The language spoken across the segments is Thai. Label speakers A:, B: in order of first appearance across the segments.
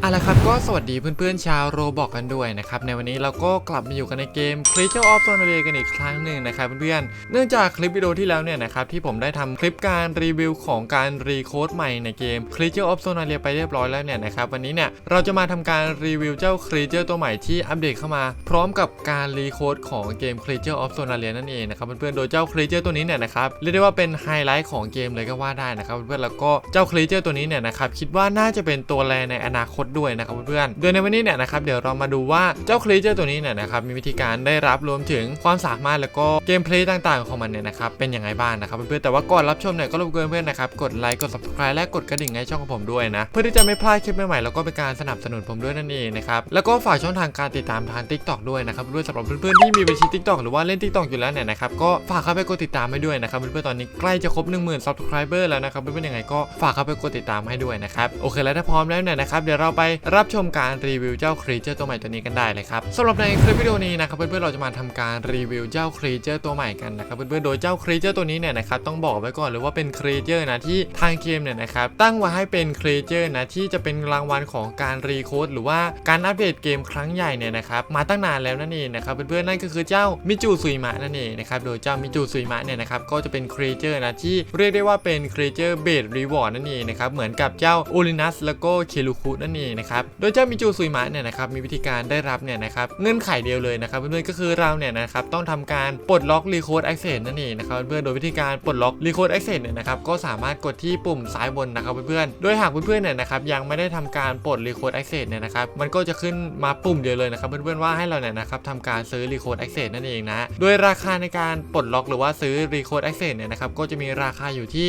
A: เอาละครับก็สวัสดีเพื่อนๆชาวโรบอกกันด้วยนะครับในวันนี้เราก็กลับมาอยู่กันในเกม Creature of Sonaria กันอีกครั้งหนึ่งนะครับเพื่อนๆเนื่องจากคลิปวิดีโอที่แล้วเนี่ยนะครับที่ผมได้ทำคลิปการรีวิวของการรีโคดใหม่ในเกม Creature of Sonaria ไปเรียบร้อยแล้วเนี่ยนะครับวันนี้เนี่ยเราจะมาทำการรีวิวเจ้า Creature ตัวใหม่ที่อัปเดตเข้ามา พร้อมกับการรีโคดของเกม Creature of Sonaria นั่นเองนะครับเพื่อนๆโดยเจ้า Creature ตัวนี้เนี่ยนะครับเรียกได้ว่าเป็นไฮไลท์ของเกมเลยก็ว่าได้นะครับเพื่อนๆแล้วก็เจ้า Creature ตัวนี้เนี่ยนะครับคิดว่าน่าจะเป็นตัวแรในอนาคตด้วยนะครับเพื่อนๆโดยในวันนี้เนี่ยนะครับเดี๋ยวเรามาดูว่าเจ้าครีเจอร์ตัวนี้เนี่ยนะครับมีวิธีการได้รับรวมถึงความสามารถแล้วก็เกมเพลย์ต่างๆของมันเนี่ยนะครับเป็นยังไงบ้างนะครับเพื่อนๆแต่ว่าก่อนรับชมเนี่ยก็รบกวนเพื่อนนะครับกดไลค์กด subscribe และกดกระดิ่งให้ช่องของผมด้วยนะเพื่อที่จะไม่พลาดคลิปใหม่ๆแล้วก็เป็นการสนับสนุนผมด้วยนั่นเองนะครับแล้วก็ฝากช่องทางการติดตามทาง TikTok ด้วยนะครับด้วยสำหรับเพื่อนๆที่มีบัญชี TikTok หรือว่าเล่น TikTok อยู่แล้วเนี่ยนะครับก็ฝากเข้าไปกดติดตามให้ด้วยนะครับเพื่อนๆตอนนี้ใกล้จะครบ10,000 subscriber แล้วนะครับเพื่อนๆยังไงก็ฝากเข้าไปกดติดตามให้ด้วยนะครับโอเคแล้วถ้าพร้อมแล้วเนี่ยนะครับเดี๋ยวเราไปรับชมการรีวิวเจ้าครีเจอร์ตัวใหม่ตัวนี้กันได้เลยครับสำหรับในคลิปวิดีโอนี้นะครับเพื่อนๆเราจะมาทำการรีวิวเจ้าครีเจอร์ตัวใหม่กันนะครับเพื่อนๆโดยเจ้าครีเจอร์ตัวนี้เนี่ยนะครับต้องบอกไว้ก่อนเลยว่าเป็นครีเจอร์นะที่ทางเกมเนี่ยนะครับตั้งไว้ให้เป็นครีเจอร์นะที่จะเป็นรางวัลของการรีโคดหรือว่าการอัปเดตเกมครั้งใหญ่เนี่ยนะครับมาตั้งนานแล้วนั่นเองนะครับเพื่อนๆนั่นก็คือเจ้ามิจูซุยมะนั่นเองนะครับโดยเจ้ามิจูซุยมะเนี่ยนะครับก็จะเป็นครีเจอร์นะที่เรียกได้ว่าเป็นครีเจอร์เบสรีวอร์ดนั่นเองนะครับเหมือนกับเจ้าโอลินัสแล้วก็เคลูคุนั่นเองนะครับโดยเจ้ามิจูซุยมะเนี่ยนะครับมีวิธีการได้รับเนี่ยนะครับเงื่อนไขเดียวเลยนะครับเพื่อนๆก็คือเราเนี่ยนะครับต้องทำการปลดล็อกรีโคดแอคเซสนั่นเองนะครับเพื่อนๆโดยวิธีการปลดล็อกรีโคดแอคเซสเนี่ยนะครับก็สามารถกดที่ปุ่มซ้ายบนนะครับเพื่อนๆโดยหากเพื่อนๆเนี่ยนะครับยังไม่ได้ทำการปลดรีโคดแอคเซสเนี่ยนะครับมันก็จะขึ้นมาปุ่มเดียวเลยนะครับเพื่อนๆว่าให้เราเนี่ยนะครับทำการซื้อรีโคดแอคเซสนั่นเองนะโดยราคาในการปลดล็อกหรือว่าซื้อรีโคดแอคเซสเนี่ยนะครับก็จะมีราคาอยู่ที่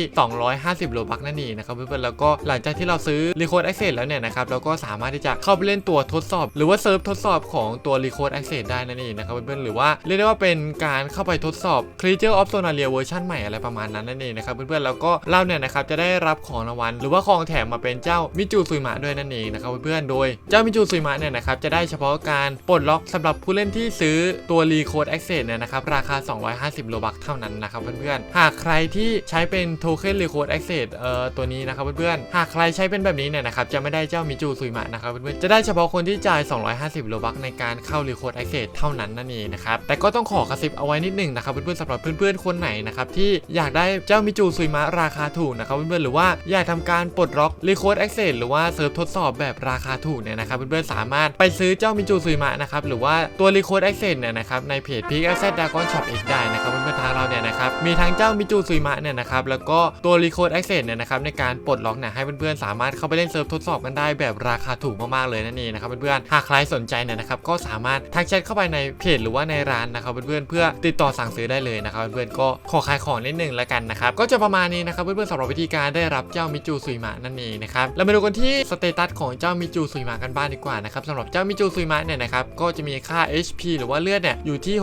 A: 250โลบักนั่นเองนะครับเพื่อนๆแล้วก็หลังจากที่เราซื้อรีโคดแอคเซสแล้วเนี่ยนะครับเรากก็สามารถที่จะเข้าไปเล่นตัวทดสอบ หรือว่าเซิร์ฟทดสอบของตัว Recode Access ได้นั่นเองนะครับเพื่อนๆหรือว่าเรียกได้ว่าเป็นการเข้าไปทดสอบ Creature of Sonaria เวอร์ชันใหม่อะไรประมาณนั้นนั่นเองนะครับเพื่อนๆแล้วก็เราเนี่ยนะครับจะได้รับของรางวัลหรือว่าของแถมมาเป็นเจ้ามิจูซุยมะด้วยนั่นเองนะครับเพื่อนๆโดยเจ้ามิจูซุยมะเนี่ยนะครับจะได้เฉพาะการปลดล็อกสำหรับผู้เล่นที่ซื้อตัว Recode Access เนี่ยนะครับราคา 250โลบักเท่านั้นนะครับเพื่อนๆหากใครที่ใช้เป็นโทเค็น Recode Access เอ่อตัวนี้นะครับเพื่อนๆหากใครใช้เป็นแบบนี้เนี่ยนะครับจะไม่ได้เจ้ามิจูซุยมะนะครับเพื่อนๆจะได้เฉพาะคนที่จ่าย 250โลบักในการเข้า Recode Access เท่านั้นนั่นเองนะครับ แต่ก็ต้องขอกระซิบเอาไว้นิดหนึ่งนะครับเพื่อนๆสำหรับเพื่อนๆคนไหนนะครับที่อยากได้เจ้ามิจูซุยมะราคาถูกนะครับเพื่อนๆหรือว่าอยากทำการปลดล็อก Recode Access หรือว่าเซิร์ฟทดสอบแบบราคาถูกเนี่ยนะครับเพื่อนๆสามารถไปซื้อเจ้ามิจูซุยมะนะครับหรือว่าตัว Recode Access เนี่ยนะครับในเพจ Peak Access Dragon Shop เองได้นะครับเพื่อนๆทางเราเนี่ยนะครับมีทั้งเจ้ามิจูซุยมะเนี่ยนะครับแล้วก็ตัว Recode Access เนี่ยนะครับในการปลดล็อกเนี่ยให้เพื่อนๆสามารถเข้าไปเล่นเซิร์ฟทดสอบกันได้แบบราคาถูกมากๆเลยนั่นเองนะครับเพื่อนๆหากใครสนใจเนี่ยนะครับก็สามารถทักแชทเข้าไปในเพจหรือว่าในร้านนะครับเพื่อนๆเพื่อติดต่อสั่งซื้อได้เลยนะครับเพื่อนๆก็ขอขายของนิดนึงแล้วกันนะครับก็จะประมาณนี้นะครับเพื่อนๆสำหรับวิธีการได้รับเจ้ามิจูซุยมะนั่นเองนะครับเรามาดูกันที่สเตตัสของเจ้ามิจูซุยมะกันบ้างดีกว่านะครับสำหรับเจ้ามิจูซุยมะเนี่ยนะครับก็จะมีค่า HP หรือว่าเลือดเนี่ยอยู่ที่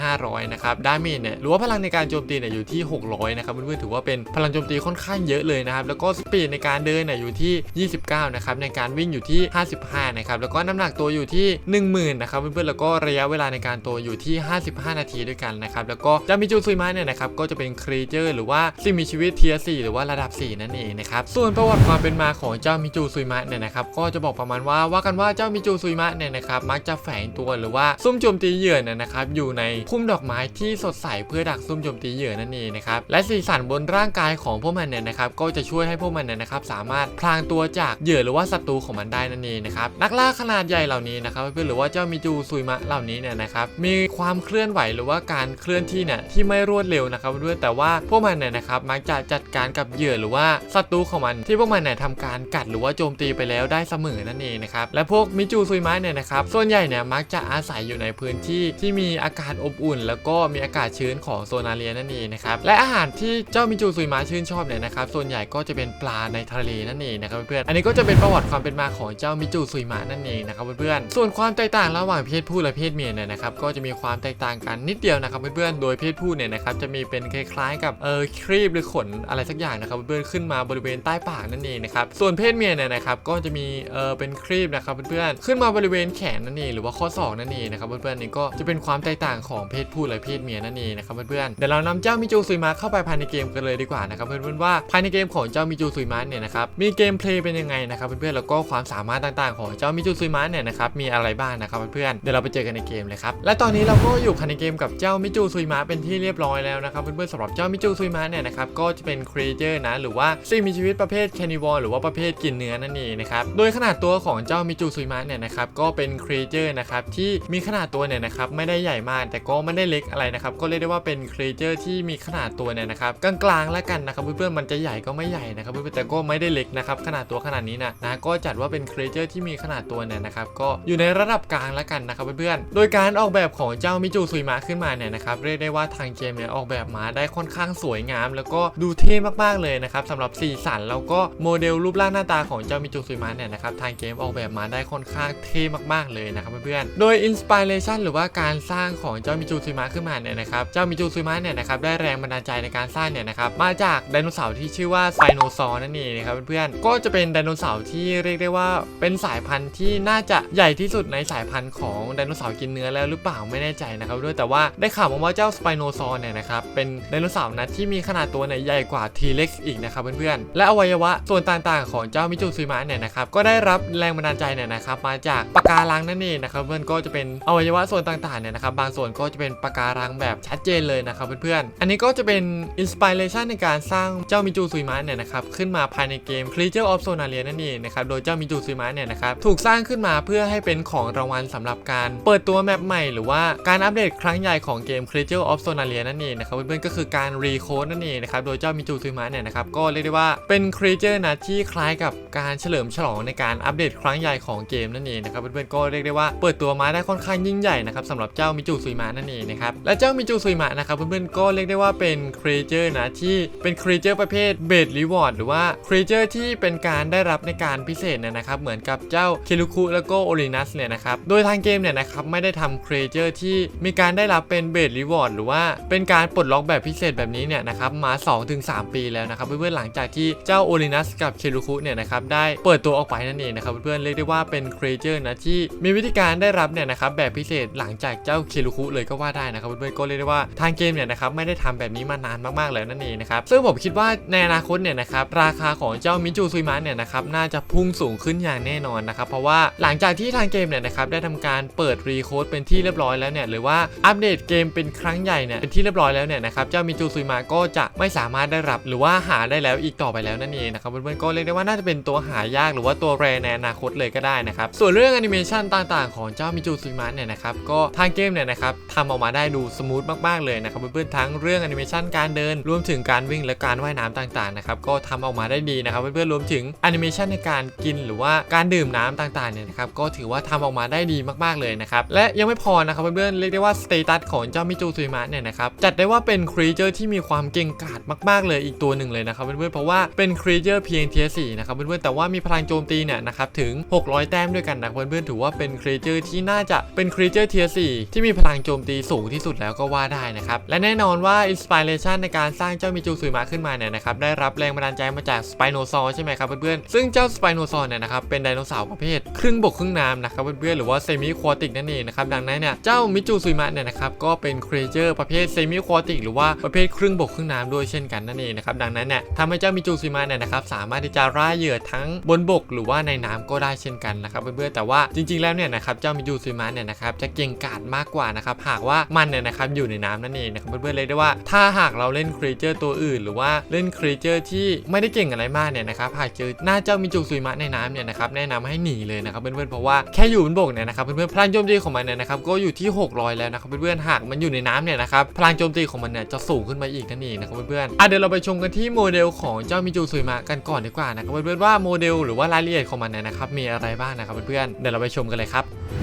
A: 6,500 นะครับดาเมจเนี่ยหรือว่าพลังในการโจมตีเนี่ยอยู่ที่ 600 นะครับเพื่อนๆถือว่าเป็นพลังโจมตีค่อนข้างเยอะเลยนะครับแล้วก็สปีดในการเดินเนี่ยอยู่ที่ 29 นะครับในการวิ่งอยู่ที่ 55 นะครับ แล้วก็น้ำหนักตัวอยู่ที่ 10,000 นะครับเพื่อนๆ แล้วก็ระยะเวลาในการตัวอยู่ที่ 55 นาทีด้วยกันนะครับ แล้วก็เจ้ามิจูซุยมะเนี่ยนะครับ ก็จะเป็นครีเจอร์หรือว่าสิ่งมีชีวิตเทียร์4หรือว่าระดับ 4 นั่นเองนะครับ ส่วนประวัติความเป็นมาของเจ้ามิจูซุยมะเนี่ยนะครับ ก็จะบอกประมาณว่าว่ากันว่าเจ้ามิจูซุยมะเนี่ยนะครับ มักจะแฝงตัวหรือว่าซุ่มโจมตีเหยื่อเนี่ยนะครับ อยู่ในพุ่มดอกไม้ที่สดใสเพื่อดักซุ่มโจมตีเหยื่อนั่นเองนะครับ และสีสันบนร่างกายของพวกมันเนี่ยนะครับ ก็จะช่วยให้พวกมันเนี่ยนะครับ สามารถพลางตัวจากเหยื่อหรือว่าศัตรูของมันได้นั่นเองนะครับนักล่าขนาดใหญ่เหล่านี้นะครับเพื่อนหรือว่าเจ้ามิจูซุยมะเหล่านี้เนี่ยนะครับมีความเคลื่อนไหวหรือว่าการเคลื่อนที่เนี่ยที่ไม่รวดเร็วนะครับเพื่อนแต่ว่าพวกมันเนี่ยนะครับมักจะจัดการกับเหยื่อหรือว่าศัตรูของมันที่พวกมันเนี่ยทำการกัดหรือว่าโจมตีไปแล้วได้เสมอนั่นเองนะครับและพวกมิจูซุยมะเนี่ยนะครับส่วนใหญ่เนี่ยมักจะอาศัยอยู่ในพื้นที่ที่มีอากาศอบอุ่น แล้วก็มีอากาศชื้นของโซนาเรียนั่นเองนะครับและอาหารที่เจ้ามิจูซุยมะชื่นชอบเนี่ยนะครับส่วนใหญ่ก็จะเป็นปลาในทะเลนั่นเองนะครับเพื่อนๆอันนี้ก็จะเป็นประวัติความเป็นมาของเจ้ามิจูซุยมะนั่นเองนะครับเพื่อนๆส่วนความแตกต่างระหว่างเพศผู้และเพศเมียเนี่ยนะครับก็จะมีความแตกต่างกันนิดเดียวนะครับเพื่อนๆโดยเพศผู้เนี่ยนะครับจะมีเป็นคล้ายๆ กับเออครีบหรือขนอะไรสักอย่างนะครับเพื่อนๆขึ้นมาบริเวณใต้ปากนั่นเองนะครับส่วนเพศเมียเนี่ยนะครับก็จะมีเออเป็นครีบนะครับเพื่อนๆขึ้นมาบริเวณแขนนั่นเองหรือว่าข้อศอกนั่นเองนะครับเพื่อนๆนี่ก็จะเป็นความแตกต่างของเพศผู้และเพศเมียนั่นเองนะครับเพื่อนๆเดี๋ยวเรานำเจ้ามิจูซุยมะเข้าไปภายในเกมกันเลยดีกว่านะครับเพื่อนๆว่าภายในเกมของเจ้ามิจูซุยมะเนี่ยนะครับมีเกมเพลย์เป็นยังไงนะครับเพื่อนๆแล้วก็ความสามารถต่างๆ ของเจ้ามิจูซุยมะเนี่ยนะครับมีอะไรบ้างนะครับเพื่อนๆเดี๋ยวเราไปเจอกันในเกมเลยครับและตอนนี้เราก็อยู่ภายในเกมกับเจ้ามิจูซุยมะเป็นที่เรียบร้อยแล้วนะครับเพื่อนๆสำหรับเจ้ามิจูซุยมะเนี่ยนะครับก็จะเป็นครีเอเจอร์นะหรือว่าสิ่งมีชีวิตประเภทแคนิวอลหรือว่าประเภทกินเนื้อนั่นเองนะครับโดยขนาดตัวของเจ้ามิจูซุยมะเนี่ยนะครับก็เป็นครีเอเจอร์นะครับที่มีขนาดตัวเนี่ยนะครับไม่ได้ใหญ่มากแต่ก็ไม่ได้เล็กอะไรนะครับก็เรียกได้ว่าเป็นครีเอเจอร์ที่มีขนาดตัวเนี่ยนะครับกลางๆแล้วกันนะครับเพื่อนๆมันจะใหญ่ก็ไม่ใหญ่นะครับเพื่อนๆแต่ก็ไม่ได้เล็กนะครับขนาดตัวขนาดนี้นะนะก็จัดว่าเป็นครีเจอร์ที่มีขนาดตัวเนี่ยนะครับก็อยู่ในระดับกลางแล้วกันนะครับเพื่อนๆ โดยการออกแบบของเจ้ามิจูซุยมะขึ้นมาเนี่ยนะครับเรียกได้ว่าทางเกมเนี่ยออกแบบมาได้ค่อนข้างสวยงาม แล้วก็ดูเท่มากๆเลยนะครับสำหรับสีสันแล้วก็โมเดลรูปร่างหน้าตาของเจ้ามิจูซุยมะเนี่ยนะครับทางเกมออกแบบมาได้ค่อนข้างเท่มากๆเลยนะครับเพื่อนๆ โดยอินสปิเรชันหรือว่าการสร้างของเจ้ามิจูซุยมะขึ้นมาเนี่ยนะครับเจ้ามิจูซุยมะเนี่ยนะครับได้แรงบันดาลใจในการสร้างเนี่ยนะครับมาจากไดโนเสาร์ที่ชื่อว่าไซโนซอร์นั่นเองนะครับเพื่อนๆก็จะเป็นไดโนเสาร์ที่เรียกได้ว่าเป็นสายพันธุ์ที่น่าจะใหญ่ที่สุดในสายพันธุ์ของไดโนเสาร์กินเนื้อแล้วหรือเปล่าไม่แน่ใจนะครับด้วยแต่ว่าได้ข่าวมาว่าเจ้าสไปโนซอร์เนี่ยนะครับเป็นไดโนเสาร์นะที่มีขนาดตัวเนี่ยใหญ่กว่าทีเล็กอีกนะครับเพื่อนๆและอวัยวะส่วนต่างๆ ของเจ้ามิจูซุยมะเนี่ยนะครับก็ได้รับแรงบันดาลใจเนี่ยนะครับมาจากปะการังนั่นเองนะครับเพื่อนก็จะเป็นอวัยวะส่วนต่างๆเนี่ยนะครับบางส่วนก็จะเป็นปะการังแบบชัดเจนเลยนะครับเพื่อนๆอันนี้ก็จะเป็นอินสปิเรชันในการสร้างเจ้ามิจูซุยมะเนี่ยนะครับขึ้นมาภายในเกม Creature of Sonaria นั่นเองนะครับโดยเจ้ามิจูซุยมะเนี่ยนะครับถูกสร้างขึ้นมาเพื่อให้เป็นของรางวัลสำหรับการ เปิดตัวแมปใหม่หรือว่าการอัปเดตครั้งใหญ่ของเกม Creature of Sonaria นั่นเองนะครับเพื่อนๆก็คือการรีโคดนั่นเองนะครับโดยเจ้ามิจูซุยมะเนี่ยนะครับก็เรียกได้ว่าเป็นครีเจอร์นะที่คล้ายกับการเฉลิมฉลองในการอัปเดตครั้งใหญ่ของเกมนั่นเองนะครับเพื่อนๆก็เรียกได้ว่าเปิดตัวมาได้ค่อนข้างยิ่งใหญ่นะครับสำหรับเจ้ามิจูซุยมะนั่นเองนะครับและเจ้ามิจูซุยมะนะครับเพื่อนๆก็เรียกได้ว่าเป็นครีเจอร์นะที่เป็นครีเจอร์ประเภทเบดรีวอร์ดหรือว่าครีเจอร์ที่เป็นการได้รับในการพิเศษเนี่ยนะครับเหมือนกับเจ้าเคลุคุแล้วก็โอรินัสเนี่ยนะครับโดยทางเกมเนี่ยนะครับไม่ได้ทำครีเจอร์ที่มีการได้รับเป็นเบดรีวอร์ดหรือว่าเป็นการปลดล็อกแบบพิเศษแบบนี้เนี่ยนะครับมา 2-3 ปีแล้วนะครับเพื่อนๆหลังจากที่เจ้าโอรินัสกับเคลุคุเนี่ยนะครับได้เปิดตัวออกไปนั่นเองนะครับเพื่อนๆเรียกได้ว่าเป็นครีเจอร์นะที่มีวิธีการได้รับเนี่ยนะครับแบบพิเศษหลังจากเจ้าเคลุคุเลยก็ว่าได้นะครับเพื่อนๆก็เรียกได้ว่าทางเกมเนี่ยนะครับไม่ได้ทำแบบนี้มานานมากๆแล้วนั่นเองนะครับซึ่งผมคิดว่าในอนาคตเนี่ยนะครับราคาของเจ้ามิจูซุยมะเนี่ยนะครับน่าจะพุ่งสูงขึ้นอย่างแน่นอนนะครับ เพราะว่าหลังจากที่ทางเกมเนี่ยนะครับได้ทำการเปิดรีโคดเป็นที่เรียบร้อยแล้วเนี่ยหรือว่าอัปเดตเกมเป็นครั้งใหญ่เนี่ยเป็นที่เรียบร้อยแล้วเนี่ยนะครับเจ้ามิจูซุยมะก็จะไม่สามารถได้รับ หรือว่าหาได้แล้วอีกต่อไปแล้วนั่นเองนะครับเพื่อนๆก็เรียกได้ว่าน่าจะเป็นตัวหายากหรือว่าตัวแรในอนาคตเลยก็ได้นะครับส่วนเรื่องแอนิเมชันต่างๆ ของเจ้ามิจูซุยมะเนี่ยนะครับก็ทางเกมเนี่ยนะครับทำออกมาได้ดูสมูทมากๆเลยนะครับเพื่อนๆทั้งเรื่องแอนิเมชันการเดินรวมถึงการวิ่งและการว่ายน้ำต่างๆนะครับก็ทำออกมาได้ดีนะครับเพื่อนๆรวมถึงแอนิเมชันในการกินหรือว่าการดื่มน้ำต่างๆเนี่ยนะครับก็ถือว่าทำออกมาได้ดีมากๆเลยนะครับและยังไม่พอนะครับเพื่อนๆเรียกได้ว่าสเตตัสของเจ้ามิจูซุยมะเนี่ยนะครับจัดได้ว่าเป็นครีเจอร์ที่มีความเก่งกาจมากๆเลยอีกตัวหนึ่งเลยนะครับเพื่อนๆเพราะว่าเป็นครีเจอร์เพียงเทียสี่นะครับเพื่อนๆแต่ว่ามีพลังโจมตีเนี่ยนะครับถึง 600 แต้มด้วยกันนะเพื่อนๆถือว่าเป็นครีเจอร์ที่น่าจะเป็นครีเจอร์เทียสี่ที่มีพลังโจมตีสูงที่สุดแล้วก็ว่าได้นะครับและแน่นอนว่าอินสปิเรชันในการสร้างเจ้ามิจูซุยมะขึ้นมาเนี่ยนะครับได้รับแรงบันดาลใจมาจากสไปโนซอร์ใช่ไหมครับเพื่อนๆซึ่งเจ้าสไปโนซอร์เนี่ยนะครับเป็นไดโนเสาร์ประเภท ครึ่งบกครึ่งน้ำนะครับเพื่อนๆหรือว่าเซมิควอติกนั่นเองนะครับดังนั้นเนี่ยเจ้ามิจูซุยมะเนี่ยนะครับก็เป็นครีเจอร์ประเภทเซมิควอติกหรือว่าประเภทครึ่งบกครึ่งน้ำด้วยเช่นกันนั่นเองนะครับดังนั้นเนี่ยทำให้เจ้ามิจูซุยมะเนี่ยนะครับสามารถที่จะร่าเหยื่อทั้งบนบกหรือว่าในน้ำก็ได้เช่นกันนะครับเพื่อนๆแต่ว่าจริง ๆแล้วเนี่ยนะครับเจ้ามิจูซุยมะเนี่ยนะครับจะเก่งกาจมากกว่านะครับหากว่ามันเนี่ยนะครับอยู่ในน้ำนั่นเองนะครับเพื่อนๆเลยได้ว่าถ้าหากเราเล่นครีเจอร์ตัวอื่น หรือว่าเล่นครีเจอร์ที่ไม่ได้เก่งอะไรมากเนี่ยนะครับหากเจอหน้าเจ้ามิจูซุยมะในน้ำเนี่ยนะครับแนะนำให้หนีเลยนะครับเพื่อนๆเพราะว่าแค่อยู่บนบกเนี่ยนะครับเพื่อนๆพลังโจมตีของมันเนี่ยนะครับก็อยู่ที่ 600 แล้วนะครับเพื่อนๆหากมันอยู่ในน้ำเนี่ยนะครับพลังโจมตีของมันเนี่ยจะสูงขึ้นมาอีกนั่นเองนะครับเพื่อนๆอะเดี๋ยวเราไปชมกันที่โมเดลของเจ้ามิจูซุยมะกันก่อนดีกว่านะครับเพื่อนๆว่าโมเดลหรือว่ารายละเอียดของมันเนี่ยนะครับมีอะไรบ้างนะครับเพื่อนๆเดี๋ยวเราไปชมกันเลยครับ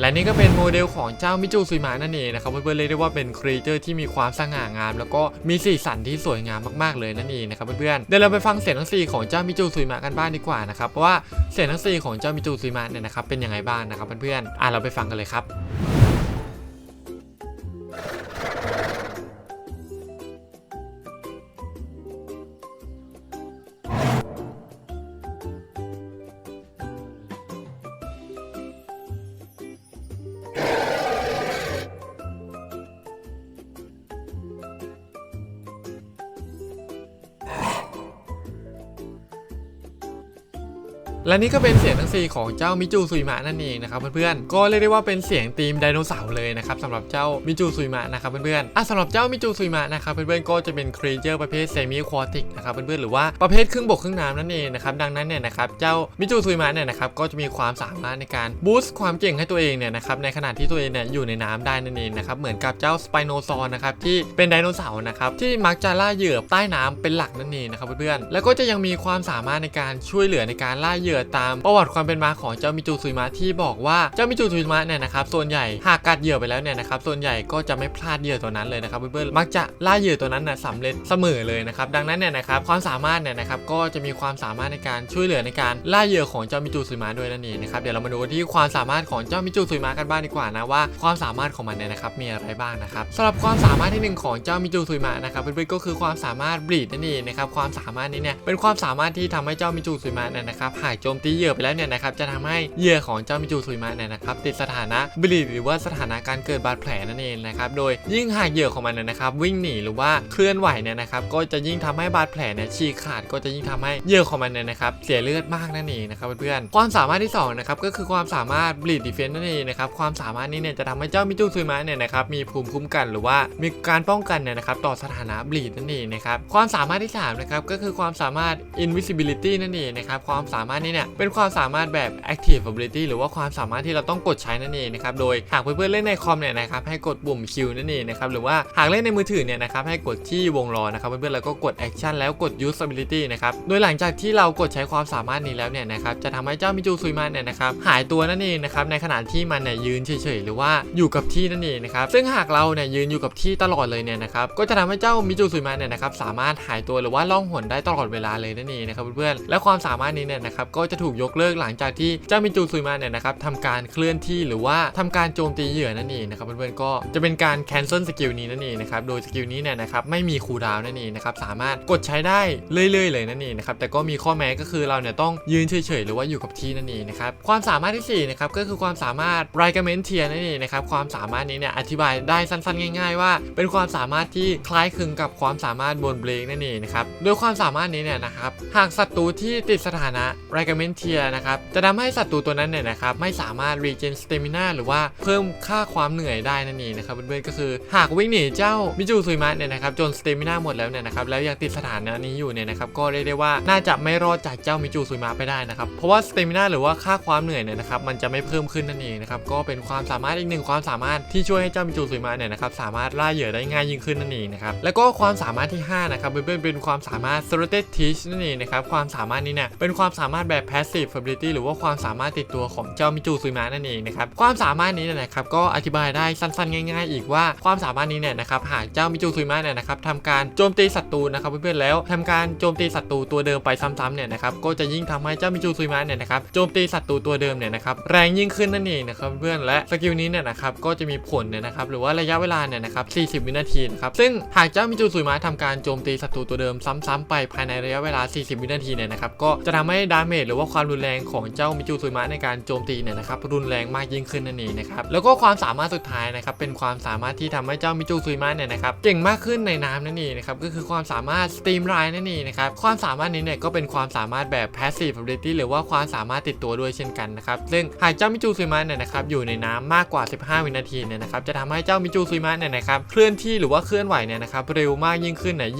A: และนี่ก็เป็นโมเดลของเจ้ามิจูซุยมะนั่นเองนะครับเพื่อนๆเรียกได้ว่าเป็นครีเจอร์ที่มีความสง่างาม แล้วก็มีสีสันที่สวยงามมากๆเลยนั่นเองนะครับเพื่อนๆเดี๋ยวเราไปฟังเสียงทั้งสี่ของเจ้ามิจูซุยมะกันบ้างดีกว่านะครับเพราะว่าเสียงทั้งสี่ของเจ้ามิจูซุยมะเนี่ยนะครับเป็นยังไงบ้างนะครับเพื่อนๆอะเราไปฟังกันเลยครับ และนี่ก็เป็นเสียงทั้งสีของเจ้ามิจูซุยมะนั่นเองนะครับเพื่อนๆ ก็เรียกได้ว่าเป็นเสียงธีมไดโนเสาร์เลยนะครับสำหรับเจ้ามิจูซุยมะนะครับเพื่อนๆอะสำหรับเจ้ามิจูซุยมะนะครับเพื่อนๆ ก็จะเป็นครีเจอร์ประเภทเซมิควอติกนะครับเพื่อนๆ หรือว่าประเภทครึ่งบกครึ่งน้ำนั่นเองนะครับดังนั้นเนี่ยนะครับเจ้ามิจูซุยมะเนี่ยนะครับก็จะมีความสามารถในการบูสต์ความเก่งให้ตัวเองเนี่ยนะครับในขณะที่ตัวเองเนี่ยอยู่ในน้ำได้นั่นเองนะครับเหมือนกับเจ้าสไปโนซอร์นะครับที่เป็นไดโนเสาร์นะครับที่มักจะล่าเหยื่อใต้น้ำเป็นหลักนั่นเองนะครับเพื่อนๆแล้วก็จะยังมีความสามารถในการช่วยเหลือในการล่าเหยื่อตามประวัติความเป็นมาของเจ้ามิจูซุยมะที่บอกว่าเจ้ามิจูซุยมะเนี่ยนะครับส่วนใหญ่หากกัดเหยื่อไปแล้วเนี่ยนะครับส่วนใหญ่ก็จะไม่พลาดเหยื่อตัวนั้นเลยนะครับเพื่อนๆมักจะล่าเหยื่อตัวนั้นน่ะสำเร็จเสมอเลยนะครับดังนั้นเนี่ยนะครับความสามารถเนี่ยนะครับก็จะมีความสามารถในการช่วยเหลือในการล่าเหยื่อของเจ้ามิจูซุยมะด้วยนั่นเองนะครับเดี๋ยวเรามาดูที่ความสามารถของเจ้ามิจูซุยมะกันบ้างดีกว่านะว่าความสามารถของมันเนี่ยนะครับมีอะไรบ้างนะครับสำหรับความสามารถที่หนึ่งของเจ้ามิจูซุยมะนะครับเพื่อนๆก็คือความสามารถบลีดนั่นเองนะครับความสามารถนี้เนี่ยเป็นความสามารถที่ทำให้เจ้ามิจูซุยมะเนี่ยนะครับหากโจมตีเหยื่อไปแล้วเนี่ยนะครับจะทำให้เหยื่อของเจ้ามิจูซุยมะเนี่ยนะครับติดสถานะบลีดหรือว่าสถานะการเกิดบาดแผลนั่นเองนะครับโดยยิ่งหากเหยื่อของมันเนี่ยนะครับวิ่งหนีหรือว่าเคลื่อนไหวเนี่ยนะครับก็จะยิ่งทำให้บาดแผลเนี่ยฉีกขาดก็จะยิ่งทำให้เหยื่อของมันเนี่ยนะครับเสียเลือดมากนั่นเองนะครับเพื่อนๆความสามารถที่สองนะครับก็คือความสามารถบลีดดิเฟนต์นั่นเองนะครับความสามารถนี้เนี่ยจะทำให้เจ้ามิจูซุยมะเนี่ยนะครับมีภูมิคุ้มกันหรือว่ามีการป้องกันเนี่ยนะครับต่อสถานะบลีดนั่นเองนะครับความสามารถที่สามนะครับก็คือความสามารถ invisibility นั่นเองนะครับความสามารถนเนี่ยเป็นความสามารถแบบ active ability หรือว่าความสามารถที่เราต้องกดใช้นั่นเองนะครับโดยหากเพื่อนๆเล่นในคอมเนี่ยนะครับให้กดปุ่ม Q นั่นเองนะครับหรือว่าหากเล่นในมือถือเนี่ยนะครับให้กดที่วงล้อนะครับเพื่อนๆแล้วก็กด action แล้วกด use ability นะครับโดยหลังจากที่เรากดใช้ความสามารถนี้แล้วเนี่ยนะครับจะทำให้เจ้ามิจูซุยมะเนี่ยนะครับหายตัวนั่นเองนะครับในขณะที่มันเนี่ยยืนเฉยๆหรือว่าอยู่กับที่นั่นเองนะครับซึ่งหากเราเนี่ยยืนอยู่กับที่ตลอดเลยเนี่ยนะครับก็จะทำให้เจ้ามิจูซุยมะเนี่ยนะครับสามารถหายตัวหรือว่าล่องหนได้ตลอดเวลาเลยนั่นเองนะครับเพื่อนๆและความสามารถนี้เนี่ยนะครับก็ก็จะถูกยกเลิกหลังจากที่เจ้ามินจูซุยมะเนี่ยนะครับทำการเคลื่อนที่หรือว่าทำการโจมตีเหยื่อนั่นเองนะครับเพื่อนๆก็จะเป็นการ cancel สกิลนี้นั่นเองนะครับโดยสกิลนี้เนี่ยนะครับไม่มีคูลดาวน์นั่นเองนะครับสามารถกดใช้ได้เรื่อยๆ เลยนั่นเองนะครับแต่ก็มีข้อแม้ก็คือเราเนี่ยต้องยืนเฉยๆหรือว่าอยู่กับที่นั่นเองนะครับความสามารถที่สี่นะครับก็คือความสามารถ r i g a m e n t i e r นั่นเองนะครับความสามารถนี้เนี่ยอธิบายได้สั้นๆ ง่าย ๆ ว่า เป็นความสามารถที่คล้ายคลึงกับความสามารถบนเบรกนั่นเองนะครับโดยความสามารถนี้เนี่ยนะครับหากศัตรูที่ติดสถานะ r i g a m e n t i e r นะครับจะทำให้ศัตรูตัวนั้นเนี่ยนะครับไม่สามารถ regen stamina หรือว่าเพิ่มค่าความเหนื่อยได้นั่นเองนะครับเพื่อนๆก็คือหากวิ่งหนีเจ้ามิจูซุยมะเนี่ยนะครับจน stamina หมดแล้วเนี่ยนะครับแล้วยังติดสถานะนี้อยู่เนี่ยนะครับก็เรียกได้ว่าน่าจะไม่รอดจากเจ้ามิจูซุยมะไปได้นะครับเพราะว่า stamina หรือว่าค่าความเหนื่อยเนี่ยนะครับมันจะไม่เพิ่มขึ้นนั่นเองนะครับก็เป็นความสามารถอีกหนึ่งความสามารถที่ช่วยให้เจ้ามิจูซุยมะเนี่ยนะครับสามารถล่าเหยื่อได้ง่ายยิ่งขึ้นนั่นเองนะครับแล้วก็ความสามารถที่ห้านะครับเพื่อนๆเป็นความสามารถ throated teach นั่นเองนะครับความสามารถนี้เนี่ยเป็นความสามารถแบบ passive ability หรือว่าความสามารถติดตัวของเจ้ามิจูซุยมะนั่นเองนะครับความสามารถนี้เนี่ยนะครับก็อธิบายได้สั้นๆ ง่าย ๆ อีกว่าความสามารถนี้เนี่ยนะครับหากเจ้ามิจูซุยมะเนี่ยนะครับทำการโจมตีศัตรูนะครับเพื่อนๆแล้วทำการโจมตีศัตรูตัวเดิมไปซ้ำๆเนี่ยนะครับก็จะยิ่งทำให้เจ้ามิจูซุยมะเนี่ยนะครับโจมตีศัตรูตัวเดิมเนี่ยนะครับแรงยิ่งขึ้นนั่นเองนะครับเพื่อนๆและสกิลนี้เนี่ยนะครับก็จะมีผลเนี่ยนะครับหรือว่าระยะเวลาเนี่ยนะครับ 40 วินาทีนะครับซึ่งหากเจ้ามิจูซุยมะทำการโจมตีศัตรูตัวเดิมซ้ำๆไปภายในระยะเวลา 40 วินาทีเนี่ยนะครับก็จะทำให้ดาเมจรือว่าความรุนแรงของเจ้ามิจูซุยมะในการโจมตีเนี่ยนะครับรุนแรงมากยิ่งขึ้นนั่นเองนะครับแล้วก็ความสามารถสุดท้ายนะครับเป็นความสามารถที่ทำให้เจ้ามิจูซุยมะเนี่ยนะครับเก่งมากขึ้นในน้ำนั่นเองนะครับก็คือความสามารถสตรีมไลน์นั่นเองนะครับความสามารถนี้เนี่ยก็เป็นความสามารถแบบ passive ability หรือว่าความสามารถติดตัวด้วยเช่นกันนะครับซึ่งหากเจ้ามิจูซุยมะเนี่ยนะครับอยู่ในน้ำมากกว่า 15 วินาทีเนี่ยนะครับจะทำให้เจ้ามิจูซุยมะเนี่ยนะครับเคลื่อนที่หรือว่าเคลื่อนไหวเนี่ยนะครับเร็วมากยิ่งขึ้นเนี่ย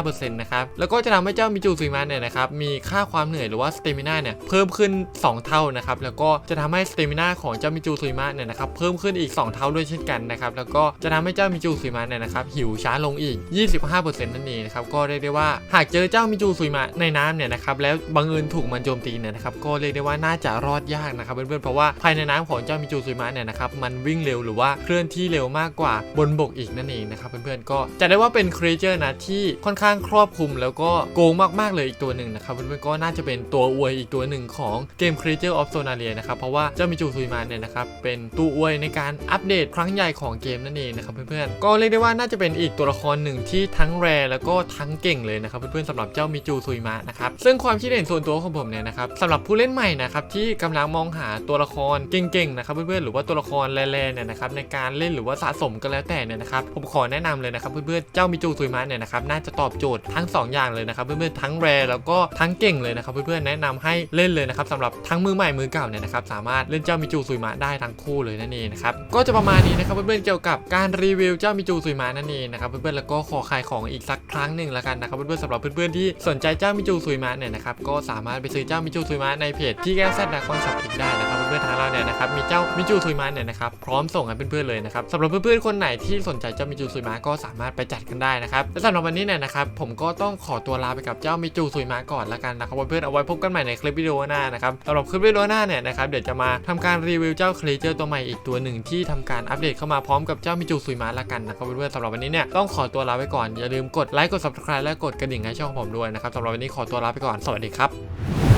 A: 25%นะครับแล้วก็จะทำให้เจ้ามิจูซุยมะเนี่ยนะครับมีค่าความเหนื่อยหรือว่าสเตมินานาเนี่ยเพิ่มขึ้น 2 เท่านะครับแล้วก็จะทำให้สเตมินาของเจ้ามิจูซุยมะเนี่ยนะครับเพิ่มขึ้นอีก 2 เท่าด้วยเช่นกันนะครับแล้วก็จะทำให้เจ้ามิจูซุยมะเนี่ยนะครับหิวช้าลงอีก 25%นั่นเองนะครับก็เรียกได้ว่าหากเจอเจ้ามิจูซุยมะในน้ำเนี่ยนะครับแล้วบังเอิญถูกมันโจมตีเนี่ยนะครับก็เรียกได้ว่าน่าจะรอดยากนะครับเพื่อนๆเพราะว่าภายในน้ำของเจ้ามิจูซุยมะเนี่ยนะครับมันวิ่งเร็วหรือว่าเคลื่อนที่เร็วมากกว่าบนบกอีกนั่นเองนะครับเพื่อนๆก็จะได้ว่าเป็นครีเจอร์นะที่ค่อนข้างครอบคลุมแล้วก็โกงมากๆเลยอีกตัวหนึ่งนะครับเพื่อนๆก็น่าจะเป็นตัวอวยอีกตัวหนึ่งของเกม Creature of Sonaria นะครับ เพราะว่าเจ้ามิจูซุยมะเนี่ยนะครับ เป็นตัวอวยในการอัปเดตครั้งใหญ่ของเกมนั่นเองนะครับเพื่อนๆ ก็เรียกได้ว่าน่าจะเป็นอีกตัวละครหนึ่งที่ทั้งแรแล้วก็ทั้งเก่งเลยนะครับเพื่อนๆสำหรับเจ้ามิจูซุยมะนะครับซึ่งความคิดเห็นส่วนตัวของผมเนี่ยนะครับสำหรับผู้เล่นใหม่นะครับที่กำลังมองหาตัวละครเก่งๆนะครับเพื่อนๆหรือว่าตัวละครแร่ๆเนี่ยนะครับในการเล่นหรือว่าสะสมก็แล้วแต่เนี่ยนะครับผมขอแนะนำเลยนะครับเพื่อนๆเจ้ามิจูซุยมะเนี่ยนะครับน่าจะตอบโจทย์ทั้งสอย่างเลยนะครับเพื่อนๆทั้งแรแล้วก็ทั้งเก่งเลยนะครับเพื่อนๆแนะนำให้เล่นเลยนะครับสำหรับทั้งมือใหม่มือเก่าเนี่ยนะครับสามารถเล่นเจ้ามิจูซุยมะได้ทั้งคู่เลยนั่นเองนะครับก็จะประมาณนี้นะครับเพื่อนๆเกี่ยวกับการรีวิวเจ้ามิจูซุยมะนั่นเองนะครับเพื่อนๆแล้วก็ขอขายของอีกสักครั้งหนึ่งแล้วกันนะครับเพื่อนๆสำหรับเพื่อนๆที่สนใจเจ้ามิจูซุยมะเนี่ยนะครับก็สามารถไปซื้อเจ้ามิจูซุยมะในเพจที่แก้วแซดนะคอนช็อปอีกได้นะครับเพื่อนๆทางเราเนี่ยนะครับมีเจ้ามิจูซุยมะเนี่ยนะครับพร้อมส่งให้เพื่อนๆเลยนะครับสำหรับเพื่อนๆคนไหนที่สนใจเจ้ามิจูซุยมะก็สามารถไปจัดกันได้นะครับและสำหรับวันนี้เนี่ยนะครับผมก็ต้องขอตัวลาไปกับเจ้ามิจูซุยมะก่อนละกันนะครับเพื่อนๆเอาไว้พบกันใหม่ในคลิปวิดีโอหน้านะครับสำหรับคลิปวิดีโอหน้าเนี่ยนะครับเดี๋ยวจะมาทำการรีวิวเจ้าครีเจอร์ตัวใหม่อีกตัวหนึ่งที่ทำการอัปเดตเข้ามาพร้อมกับเจ้ามิจูซุยมาละกันนะครับเพื่อนๆสำหรับวันนี้เนี่ยต้องขอตัวลาไปก่อนอย่าลืมกดไลค์กด subscribe และกดกระดิ่งให้ช่องผมด้วยนะครับสำหรับวันนี้ขอตัวลาไปก่อนสวัสดีครับ